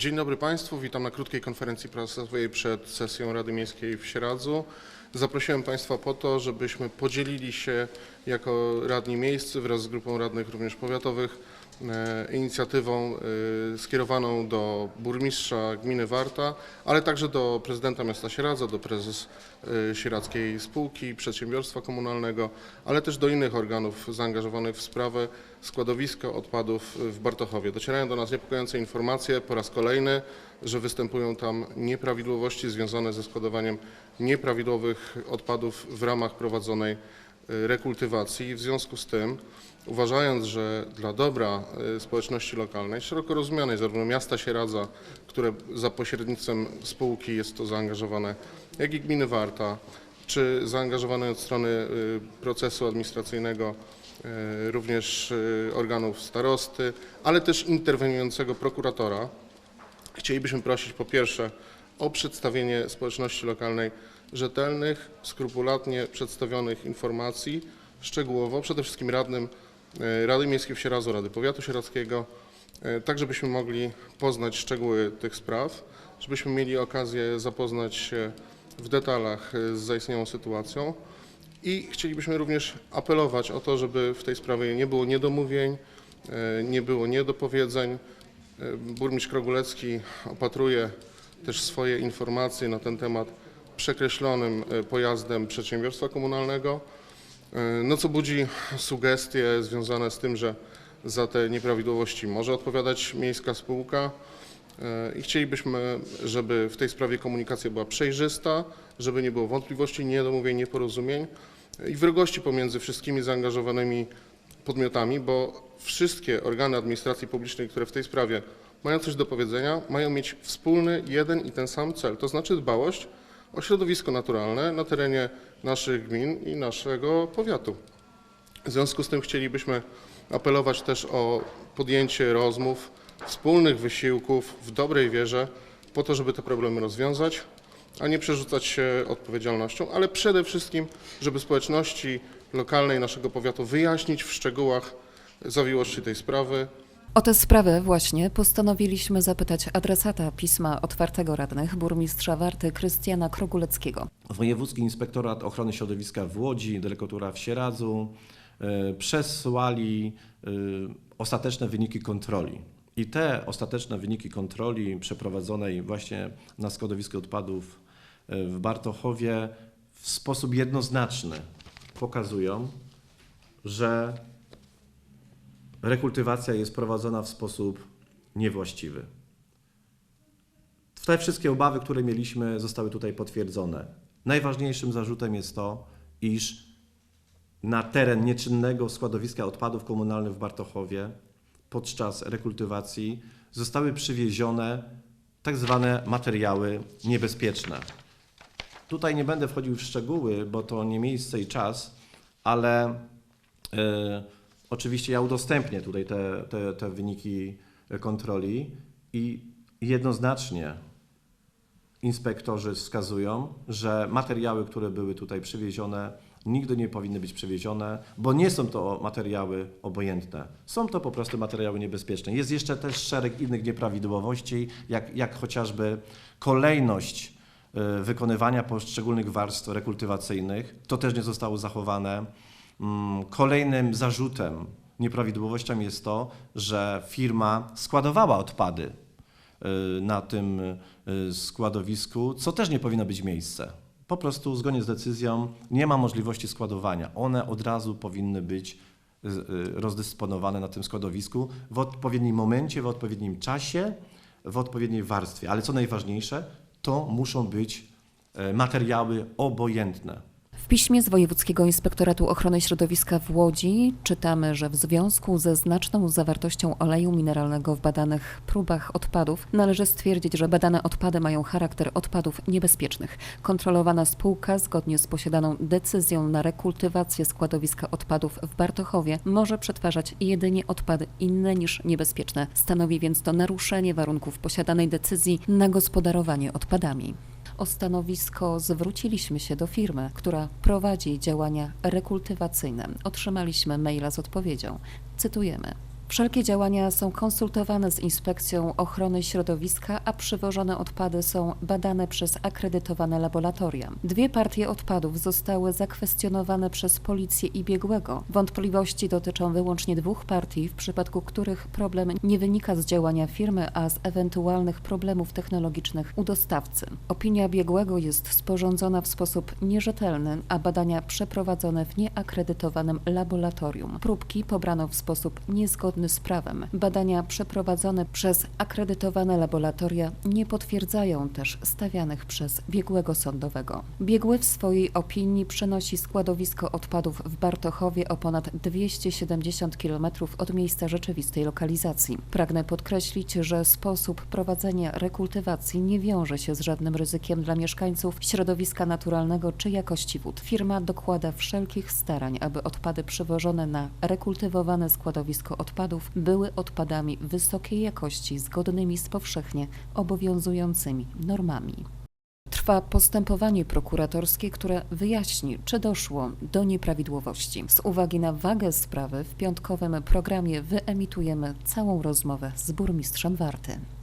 Dzień dobry Państwu, witam na krótkiej konferencji prasowej przed sesją Rady Miejskiej w Sieradzu. Zaprosiłem Państwa po to, żebyśmy podzielili się jako radni miejscy wraz z grupą radnych również powiatowych e, inicjatywą e, skierowaną do burmistrza gminy Warta, ale także do prezydenta miasta Sieradza, do prezes e, Sieradzkiej Spółki Przedsiębiorstwa Komunalnego, ale też do innych organów zaangażowanych w sprawę składowiska odpadów w Bartochowie. Docierają do nas niepokojące informacje po raz kolejny, że występują tam nieprawidłowości związane ze składowaniem nieprawidłowych odpadów w ramach prowadzonej rekultywacji. W związku z tym, uważając, że dla dobra y, społeczności lokalnej, szeroko rozumianej, zarówno miasta Sieradza, które za pośrednictwem spółki jest to zaangażowane, jak i gminy Warta, czy zaangażowane od strony y, procesu administracyjnego również organów starosty, ale też interweniującego prokuratora. Chcielibyśmy prosić po pierwsze o przedstawienie społeczności lokalnej rzetelnych, skrupulatnie przedstawionych informacji, szczegółowo, przede wszystkim radnym e, Rady Miejskiej w Sieradzu, Rady Powiatu Sieradzkiego, e, tak żebyśmy mogli poznać szczegóły tych spraw, żebyśmy mieli okazję zapoznać się w detalach e, z zaistniałą sytuacją. I chcielibyśmy również apelować o to, żeby w tej sprawie nie było niedomówień, nie było niedopowiedzeń. Burmistrz Krogulecki opatruje też swoje informacje na ten temat przekreślonym e, pojazdem przedsiębiorstwa komunalnego, e, no co budzi sugestie związane z tym, że za te nieprawidłowości może odpowiadać miejska spółka. E, I chcielibyśmy, żeby w tej sprawie komunikacja była przejrzysta, żeby nie było wątpliwości, niedomówień, nieporozumień i wrogości pomiędzy wszystkimi zaangażowanymi podmiotami, bo wszystkie organy administracji publicznej, które w tej sprawie mają coś do powiedzenia, mają mieć wspólny, jeden i ten sam cel, to znaczy dbałość o środowisko naturalne na terenie naszych gmin i naszego powiatu. W związku z tym chcielibyśmy apelować też o podjęcie rozmów, wspólnych wysiłków w dobrej wierze po to, żeby te problemy rozwiązać, a nie przerzucać się odpowiedzialnością, ale przede wszystkim, żeby społeczności lokalnej naszego powiatu wyjaśnić w szczegółach zawiłości tej sprawy, O tę sprawę właśnie postanowiliśmy zapytać adresata pisma otwartego radnych, burmistrza Warty Krystiana Kroguleckiego. Wojewódzki Inspektorat Ochrony Środowiska w Łodzi, delegatura w Sieradzu e, przesłali e, ostateczne wyniki kontroli. I te ostateczne wyniki kontroli przeprowadzonej właśnie na składowisku odpadów w Bartochowie w sposób jednoznaczny pokazują, że rekultywacja jest prowadzona w sposób niewłaściwy. Te wszystkie obawy, które mieliśmy, zostały tutaj potwierdzone. Najważniejszym zarzutem jest to, iż na teren nieczynnego składowiska odpadów komunalnych w Bartochowie podczas rekultywacji zostały przywiezione tak zwane materiały niebezpieczne. Tutaj nie będę wchodził w szczegóły, bo to nie miejsce i czas, ale e, oczywiście ja udostępnię tutaj te, te, te wyniki kontroli i jednoznacznie inspektorzy wskazują, że materiały, które były tutaj przywiezione, nigdy nie powinny być przywiezione, bo nie są to materiały obojętne. Są to po prostu materiały niebezpieczne. Jest jeszcze też szereg innych nieprawidłowości, jak, jak chociażby kolejność wykonywania poszczególnych warstw rekultywacyjnych. To też nie zostało zachowane. Mm, Kolejnym zarzutem, nieprawidłowością jest to, że firma składowała odpady y, na tym y, składowisku, co też nie powinno być miejsce. Po prostu zgodnie z decyzją nie ma możliwości składowania. One od razu powinny być y, y, rozdysponowane na tym składowisku w odpowiednim momencie, w odpowiednim czasie, w odpowiedniej warstwie. Ale co najważniejsze, to muszą być e, materiały obojętne. Piśmie z Wojewódzkiego Inspektoratu Ochrony Środowiska w Łodzi czytamy, że w związku ze znaczną zawartością oleju mineralnego w badanych próbach odpadów należy stwierdzić, że badane odpady mają charakter odpadów niebezpiecznych. Kontrolowana spółka, zgodnie z posiadaną decyzją na rekultywację składowiska odpadów w Bartochowie, może przetwarzać jedynie odpady inne niż niebezpieczne. Stanowi więc to naruszenie warunków posiadanej decyzji na gospodarowanie odpadami. O stanowisko zwróciliśmy się do firmy, która prowadzi działania rekultywacyjne. Otrzymaliśmy maila z odpowiedzią. Cytujemy. Wszelkie działania są konsultowane z Inspekcją Ochrony Środowiska, a przywożone odpady są badane przez akredytowane laboratoria. Dwie partie odpadów zostały zakwestionowane przez policję i biegłego. Wątpliwości dotyczą wyłącznie dwóch partii, w przypadku których problem nie wynika z działania firmy, a z ewentualnych problemów technologicznych u dostawcy. Opinia biegłego jest sporządzona w sposób nierzetelny, a badania przeprowadzone w nieakredytowanym laboratorium. Próbki pobrano w sposób niezgodny z prawem. Badania przeprowadzone przez akredytowane laboratoria nie potwierdzają też stawianych przez biegłego sądowego. Biegły w swojej opinii przenosi składowisko odpadów w Bartochowie o ponad 270 km od miejsca rzeczywistej lokalizacji. Pragnę podkreślić, że sposób prowadzenia rekultywacji nie wiąże się z żadnym ryzykiem dla mieszkańców środowiska naturalnego czy jakości wód. Firma dokłada wszelkich starań, aby odpady przywożone na rekultywowane składowisko odpadów były odpadami wysokiej jakości, zgodnymi z powszechnie obowiązującymi normami. Trwa postępowanie prokuratorskie, które wyjaśni, czy doszło do nieprawidłowości. Z uwagi na wagę sprawy w piątkowym programie wyemitujemy całą rozmowę z burmistrzem Warty.